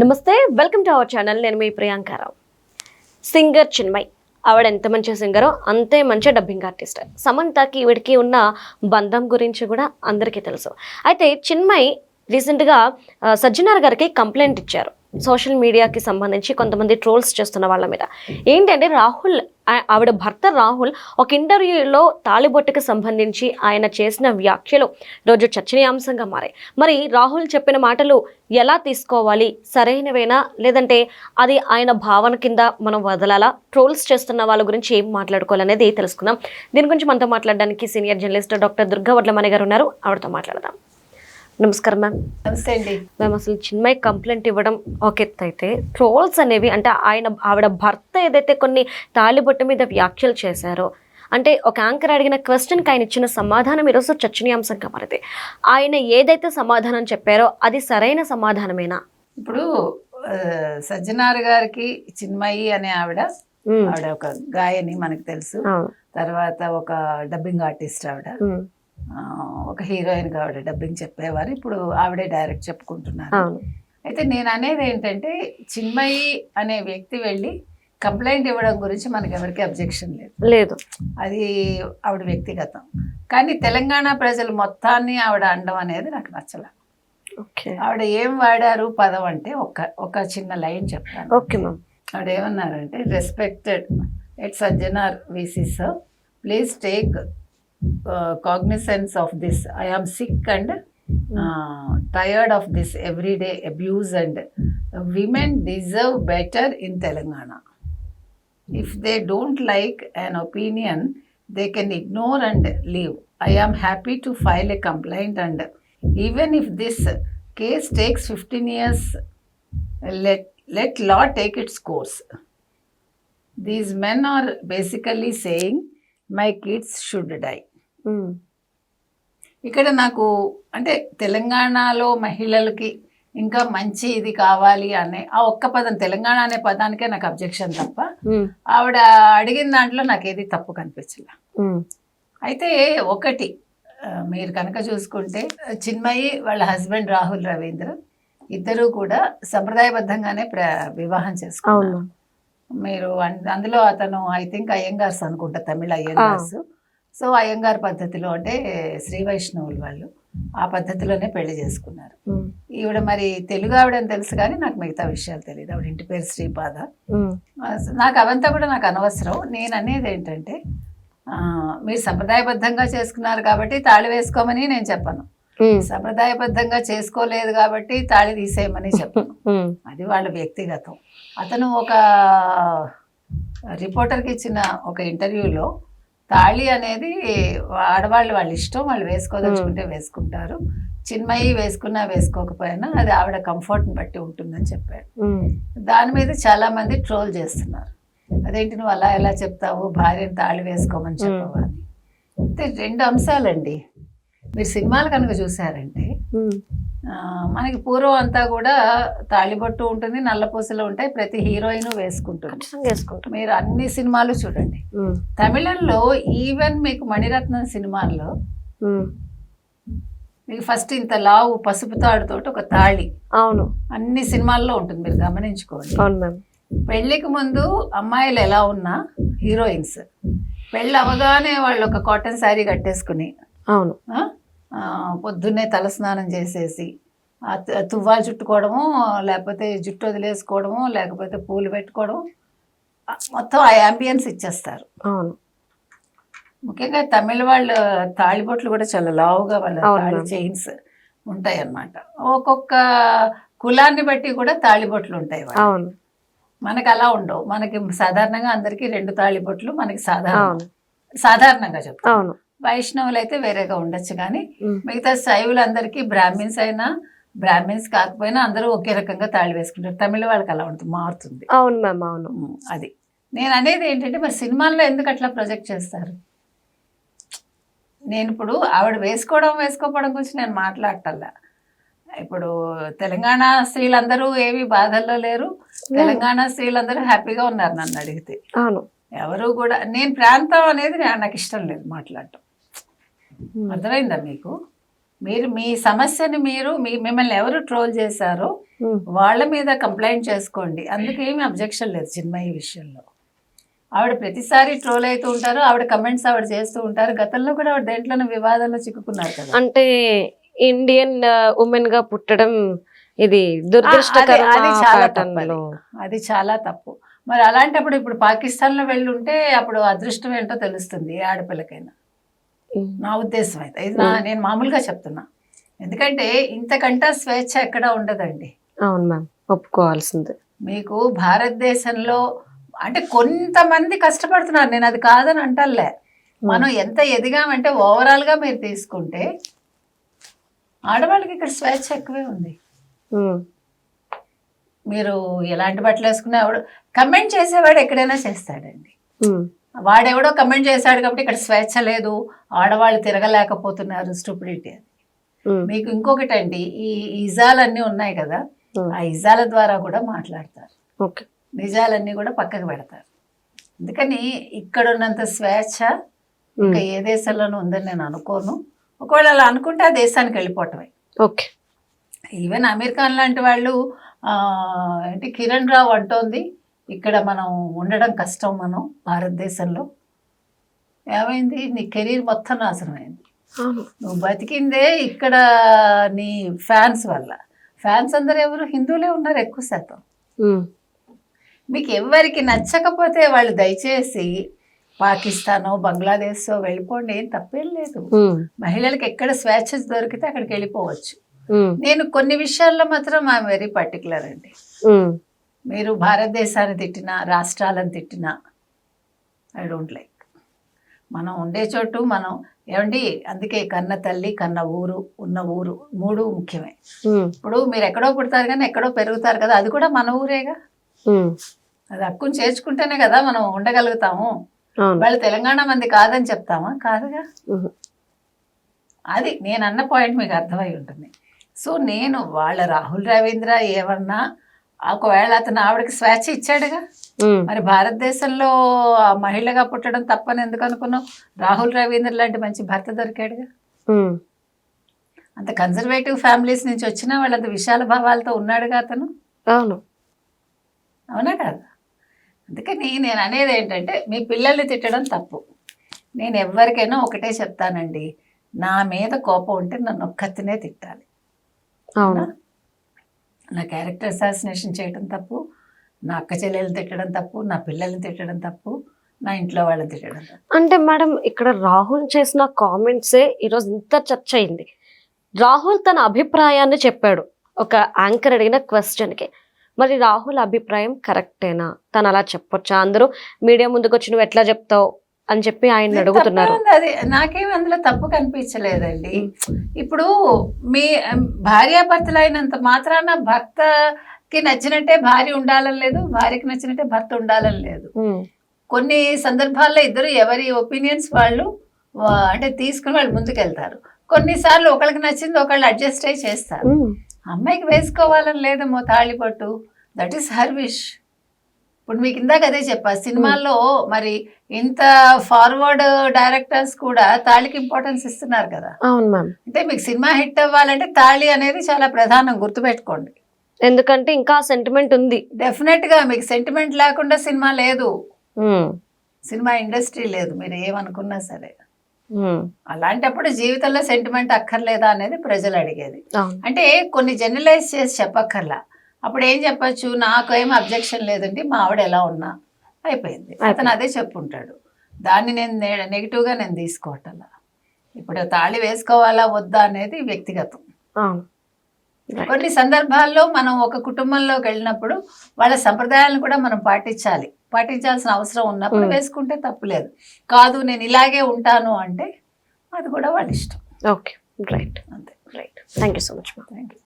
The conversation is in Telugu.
నమస్తే వెల్కమ్ టు అవర్ ఛానల్. నేను మీ ప్రియాంకారావు సింగర్ చిన్మయ్. ఆవిడ ఎంత మంచి సింగరో అంతే మంచి డబ్బింగ్ ఆర్టిస్ట్. సమంతకి ఈవిడికి ఉన్న బంధం గురించి కూడా అందరికీ తెలుసు. అయితే చిన్మయ్ రీసెంట్గా సజ్జనార్ గారికి కంప్లైంట్ ఇచ్చారు. సోషల్ మీడియాకి సంబంధించి కొంతమంది ట్రోల్స్ చేస్తున్న వాళ్ళ మీద. ఏంటంటే రాహుల్ ఆవిడ భర్త రాహుల్ ఒక ఇంటర్వ్యూలో తాళిబొట్టుకి సంబంధించి ఆయన చేసిన వ్యాఖ్యలు రోజు చర్చనీయాంశంగా మారాయి. మరి రాహుల్ చెప్పిన మాటలు ఎలా తీసుకోవాలి? సరైనవేనా? లేదంటే అది ఆయన భావన కింద మనం వదలాలా? ట్రోల్స్ చేస్తున్న వాళ్ళ గురించి ఏం మాట్లాడుకోవాలనేది తెలుసుకుందాం. దీని గురించి మనతో మాట్లాడడానికి senior journalist doctor Durga Vadlamani గారు ఉన్నారు. ఆవిడతో మాట్లాడదాం. నమస్కారం మ్యామ్ నమస్తే అండి. మేము అసలు చిన్మయ్ కంప్లైంట్ ఇవ్వడం ఒక ఎత్తు అయితే ట్రోల్స్ అనేవి అంటే ఆయన ఆవిడ భర్త ఏదైతే కొన్ని తాళిబొట్టు మీద వ్యాఖ్యలు చేశారో అంటే ఒక యాంకర్ అడిగిన క్వశ్చన్కి ఆయన ఇచ్చిన సమాధానం ఈరోజు చర్చనీయాంశంగా మారింది. ఆయన ఏదైతే సమాధానం చెప్పారో అది సరైన సమాధానమేనా? ఇప్పుడు సజ్జనార్ గారికి చిన్మయి అనే ఆవిడ ఆవిడ ఒక గాయని మనకు తెలుసు. తర్వాత ఒక డబ్బింగ్ ఆర్టిస్ట్ ఆవిడ. ఒక హీరోయిన్ ఆవిడ డబ్బింగ్ చెప్పేవారు. ఇప్పుడు ఆవిడే డైరెక్ట్ చెప్పుకుంటున్నారు. అయితే నేను అనేది ఏంటంటే చిన్మయి అనే వ్యక్తి వెళ్ళి కంప్లైంట్ ఇవ్వడం గురించి మనకి ఎవరికి అబ్జెక్షన్ లేదు. లేదు. అది ఆవిడ వ్యక్తిగతం. కానీ తెలంగాణ ప్రజలు మొత్తాన్ని ఆవిడ అండం అనేది నాకు నచ్చల. ఓకే. ఆవిడ ఏం వాడారు పదం అంటే ఒక ఒక చిన్న లైన్ చెప్తాను. Okay ma'am. ఆవిడ ఏమన్నారంటే respected at Sajjanar VC sir please take Uh, cognizance of this. I am sick and uh, tired of this everyday abuse, and uh, women deserve better in Telangana. If they don't like an opinion, they can ignore and leave. I am happy to file a complaint, and even if this case takes 15 years, let, let law take its course. These men are basically saying, My kids should die. ఇక్కడ నాకు అంటే తెలంగాణలో మహిళలకి ఇంకా మంచి ఇది కావాలి అనే ఆ ఒక్క పదం తెలంగాణ అనే పదానికే నాకు అబ్జెక్షన్ తప్ప ఆవిడ అడిగిన దాంట్లో నాకు ఏది తప్పు కనిపించలే. అయితే ఒకటి మీరు కనుక చూసుకుంటే చిన్మయి వాళ్ళ హస్బెండ్ రాహుల్ రవీంద్ర ఇద్దరూ కూడా సంప్రదాయబద్ధంగానే ప్ర వివాహం చేసుకున్నారు. మీరు అందులో అతను ఐ థింక్ అయ్యంగార్స్ అనుకుంటా తమిళ అయ్యంగార్స్. సో అయ్యంగార్ పద్ధతిలో అంటే శ్రీ వైష్ణవులు వాళ్ళు ఆ పద్ధతిలోనే పెళ్ళి చేసుకున్నారు. ఈవిడ మరి తెలుగు ఆవిడని తెలుసు కానీ నాకు మిగతా విషయాలు తెలియదు. ఆవిడ ఇంటి పేరు శ్రీపాద. నాకు అవంతా కూడా నాకు అనవసరం. నేను అనేది ఏంటంటే మీరు సంప్రదాయబద్ధంగా చేసుకున్నారు కాబట్టి తాళి వేసుకోమని నేను చెప్పను. సంప్రదాయబద్ధంగా చేసుకోలేదు కాబట్టి తాళి తీసేయమని చెప్పను. అది వాళ్ళ వ్యక్తిగతం. అతను ఒక రిపోర్టర్కి ఇచ్చిన ఒక ఇంటర్వ్యూలో తాళి అనేది ఆడవాళ్ళు వాళ్ళ ఇష్టం వాళ్ళు వేసుకోదలుచుకుంటే వేసుకుంటారు. చిన్మయి వేసుకున్నా వేసుకోకపోయినా అది ఆవిడ కంఫర్ట్ని బట్టి ఉంటుందని చెప్పాడు దాని మీద చాలా మంది ట్రోల్ చేస్తున్నారు. అదేంటి నువ్వు అలా ఎలా చెప్తావు? భార్యను తాళి వేసుకోమని చెప్పవా అని. అంటే రెండు అంశాలండి. మీరు సినిమాలు కనుక చూసారంటే మనకి పూర్వం అంతా కూడా తాళిబొట్టు ఉంటుంది నల్లపూసలు ఉంటాయి ప్రతి హీరోయిన్ వేసుకుంటుంది. వేసుకుంటాం. మీరు అన్ని సినిమాలు చూడండి. తమిళంలో ఈవెన్ మీకు మణిరత్నం సినిమాల్లో మీకు ఫస్ట్ ఇంత లావు పసుపు తాడుతోటి ఒక తాళి. అవును. అన్ని సినిమాల్లో ఉంటుంది మీరు గమనించుకోండి. అవును మ్యామ్. పెళ్ళికి ముందు అమ్మాయిలు ఎలా ఉన్నా హీరోయిన్స్. పెళ్ళి అవగానే వాళ్ళు ఒక కాటన్ శారీ కట్టేసుకుని అవును. పొద్దున్నే తలస్నానం చేసేసి తువ్వాలు చుట్టుకోవడము లేకపోతే జుట్టు వదిలేసుకోవడము లేకపోతే పూలు పెట్టుకోవడం మొత్తం ఆ యాంబియన్స్ ఇచ్చేస్తారు. అవును. ముఖ్యంగా తమిళ వాళ్ళ తాళిబొట్లు కూడా చాలా లావుగా వాళ్ళ తాళి. చైన్స్ ఉంటాయి అన్నమాట ఒక్కొక్క కులాన్ని బట్టి కూడా తాళిబొట్లు ఉంటాయి. అవును. మనకి అలా ఉండవు. మనకి సాధారణంగా అందరికీ రెండు తాళిబొట్లు మనకి సాధారణ. సాధారణంగా చెప్తాం అవును. వైష్ణవులు అయితే వేరేగా ఉండొచ్చు కానీ మిగతా శైవులందరికీ బ్రాహ్మిన్స్ అయినా బ్రాహ్మిన్స్ కాకపోయినా అందరూ ఒకే రకంగా తాళి వేసుకుంటారు. తమిళ వాళ్ళకి అలా ఉంటుంది మారుతుంది. అవును మ్యామ్ అవును. అది. నేను అనేది ఏంటంటే మరి సినిమాల్లో ఎందుకు అట్లా ప్రొజెక్ట్ చేస్తారు? నేను ఇప్పుడు ఆవిడ వేసుకోవడం వేసుకోకపోవడం గురించి నేను మాట్లాడటల్లా. ఇప్పుడు తెలంగాణ స్త్రీలందరూ ఏవి బాధల్లో లేరు. తెలంగాణ స్త్రీలందరూ హ్యాపీగా ఉన్నారు నన్ను అడిగితే. అవును. ఎవరు కూడా నేను ప్రాంతం అనేది నాకు ఇష్టం లేదు మాట్లాడటం. అర్థమైందా మీకు? మీరు మీ సమస్యని మీరు మీ మిమ్మల్ని ఎవరు ట్రోల్ చేశారో ఉమ్. వాళ్ళ మీద కంప్లైంట్ చేసుకోండి. అందుకు ఏమీ అబ్జెక్షన్ లేదు చిన్మయి విషయంలో. ఆవిడ ప్రతిసారి ట్రోల్ అవుతూ ఉంటారు ఆవిడ కమెంట్స్ ఆవిడ చేస్తూ ఉంటారు. గతంలో కూడా ఆవిడ దేంట్లోనూ వివాదాల్లో చిక్కుకున్నారు కదా. అంటే ఇండియన్ ఉమెన్గా పుట్టడం ఇది దురదృష్టకరం అది చాలా తప్పు లో. అది చాలా తప్పు. మరి అలాంటప్పుడు ఇప్పుడు పాకిస్తాన్లో వెళ్ళుంటే అప్పుడు అదృష్టం ఏంటో తెలుస్తుంది ఆడపిల్లకైనా. నా ఉద్దేశం అయితే. ఇది నేను మామూలుగా చెప్తున్నా. ఎందుకంటే ఇంతకంటే స్వేచ్ఛ ఎక్కడ ఉండదండి. అవును మ్యామ్ ఒప్పుకోవాల్సింది. మీకు భారతదేశంలో అంటే కొంతమంది కష్టపడుతున్నారు. నేను అది కాదని అంటలే. మనం ఎంత ఎదిగామంటే ఓవరాల్గా మీరు తీసుకుంటే ఆడవాళ్ళకి ఇక్కడ స్వేచ్ఛ ఎక్కువే ఉంది. మీరు ఎలాంటి బట్టలు వేసుకున్నా ఎవడు కమెంట్ చేసేవాడు ఎక్కడైనా చేస్తాడండి. వాడెవడో కమెంట్ చేశాడు కాబట్టి ఇక్కడ స్వేచ్ఛ లేదు ఆడవాళ్ళు తిరగలేకపోతున్నారు స్టూపిడిటీ అని. మీకు ఇంకొకటి అండి ఈ ఇజాలన్నీ ఉన్నాయి కదా. ఆ ఇజాల ద్వారా కూడా మాట్లాడతారు. నిజాలన్నీ కూడా పక్కకు పెడతారు. అందుకని ఇక్కడ ఉన్నంత స్వేచ్ఛ. ఇంకా ఏ దేశంలోనూ ఉందని నేను అనుకోను. ఒకవేళ అలా అనుకుంటే ఆ దేశానికి వెళ్ళిపోవటమే. ఓకే. ఈవెన్ అమీర్ ఖాన్ లాంటి వాళ్ళు ఏంటి కిరణ్ రావు అంటోంది ఇక్కడ మనం ఉండడం కష్టం మనం భారతదేశంలో. ఏమైంది? నీ కెరీర్ మొత్తం నాశనం అయింది. అవును. నువ్వు బతికిందే ఇక్కడ నీ ఫ్యాన్స్ వల్ల. ఫ్యాన్స్ అందరు ఎవరు? హిందువులే ఉన్నారు ఎక్కువ శాతం. మీకు ఎవరికి నచ్చకపోతే వాళ్ళు దయచేసి పాకిస్తానో బంగ్లాదేశో వెళ్ళిపోండి. ఏం తప్పేం లేదు. మహిళలకు ఎక్కడ స్వేచ్ఛ దొరికితే అక్కడికి వెళ్ళిపోవచ్చు. నేను కొన్ని విషయాల్లో మాత్రం ఐఎమ్ వెరీ పర్టికులర్ అండి. మీరు భారతదేశాన్ని తిట్టినా రాష్ట్రాలను తిట్టినా ఐ డోంట్ లైక్ మనం ఉండే చోటు మనం ఏమండి? అందుకే కన్న తల్లి కన్న ఊరు ఉన్న ఊరు మూడు ముఖ్యమే. ఇప్పుడు మీరు ఎక్కడో పుడతారు కానీ ఎక్కడో పెరుగుతారు కదా అది కూడా మన ఊరేగా. అది హక్కును చేర్చుకుంటేనే కదా మనం ఉండగలుగుతాము. వాళ్ళు తెలంగాణ మంది కాదని చెప్తామా? కాదుగా. అది నేను అన్న పాయింట్ మీకు అర్థమై ఉంటుంది. సో నేను వాళ్ళ రాహుల్ రవీంద్ర ఏమన్నా ఒకవేళ అతను ఆవిడకి స్వేచ్ఛ ఇచ్చాడుగా. మరి భారతదేశంలో ఆ మహిళగా పుట్టడం తప్పని ఎందుకు అనుకున్నావు? రాహుల్ రవీంద్ర లాంటి మంచి భర్త దొరికాడుగా. అంత కన్జర్వేటివ్ ఫ్యామిలీస్ నుంచి వచ్చినా వాళ్ళంత విశాల భావాలతో ఉన్నాడుగా అతను. అవును. అవునా కాదు? అందుకని నేను అనేది ఏంటంటే మీ పిల్లల్ని తిట్టడం తప్పు. నేను ఎవరికైనా ఒకటే చెప్తానండి నా మీద కోపం ఉంటే నన్ను ఒక్కతినే తిట్టాలి. అవును? నా క్యారెక్టర్ అసాసినేషన్ చేయడం తప్పు నా అక్క చెల్లెలు తిట్టడం తప్పు నా పిల్లల్ని తిట్టడం తప్పు నా ఇంట్లో వాళ్ళని తిట్టడం అంటే మేడం ఇక్కడ రాహుల్ చేసిన కామెంట్సే ఈరోజు ఇంత చర్చ అయింది. రాహుల్ తన అభిప్రాయాన్ని చెప్పాడు. ఒక యాంకర్ అడిగిన క్వశ్చన్కి మరి రాహుల్ అభిప్రాయం కరెక్టేనా తను అలా చెప్పొచ్చా? అందరూ మీడియా ముందుకు వచ్చి నువ్వు ఎట్లా చెప్తావు? అని చెప్పి ఆయన అడుగుతున్నారు. అది. నాకేం అందులో తప్పు కనిపించలేదండి. ఇప్పుడు మీ భార్యాభర్తలు అయినంత మాత్రాన భర్తకి నచ్చినట్టే భార్య ఉండాలని లేదు భార్యకి నచ్చినట్టే భర్త ఉండాలని లేదు. కొన్ని సందర్భాల్లో ఇద్దరు ఎవరి ఒపీనియన్స్ వాళ్ళు అంటే తీసుకుని వాళ్ళు ముందుకెళ్తారు. కొన్నిసార్లు ఒకళ్ళకి నచ్చింది ఒకళ్ళు అడ్జస్ట్ అయ్యి చేస్తారు. అమ్మాయికి వేసుకోవాలని లేదేమో తాళిపట్టు. That is her wish. ఇప్పుడు మీకు ఇందాక అదే చెప్పా సినిమాల్లో మరి ఇంత ఫార్వర్డ్ డైరెక్టర్స్ కూడా తాళికి ఇంపార్టెన్స్ ఇస్తున్నారు కదా. అవును మ్యామ్. అంటే మీకు సినిమా హిట్ అవ్వాలంటే తాళి అనేది చాలా ప్రధానం గుర్తుపెట్టుకోండి. ఎందుకంటే ఇంకా సెంటిమెంట్ ఉంది. డెఫినెట్గా మీకు సెంటిమెంట్ లేకుండా సినిమా లేదు. సినిమా ఇండస్ట్రీ లేదు మీరు ఏమనుకున్నా సరే. అలాంటప్పుడు జీవితంలో సెంటిమెంట్ అక్కర్లేదా అనేది ప్రజలు అడిగేది. అంటే కొన్ని జనరలైజ్ చేసి చెప్పక్కర్లా. అప్పుడు ఏం చెప్పొచ్చు? నాకు ఏం అబ్జెక్షన్ లేదండి. మా ఆవిడ ఎలా ఉన్నా అయిపోయింది. అతను అదే చెప్పుంటాడు. దాన్ని నేను నెగిటివ్గా నేను తీసుకోవటంలా. ఇప్పుడు తాళి వేసుకోవాలా వద్దా అనేది వ్యక్తిగతం. కొన్ని సందర్భాల్లో మనం ఒక కుటుంబంలోకి వెళ్ళినప్పుడు వాళ్ళ సంప్రదాయాలను కూడా మనం పాటించాలి. పాటించాల్సిన అవసరం ఉన్నప్పుడు. వేసుకుంటే తప్పులేదు కాదు నేను ఇలాగే ఉంటాను అంటే అది కూడా వాళ్ళ ఇష్టం. ఓకే. రైట్ అంతే. Right thank you so much thank you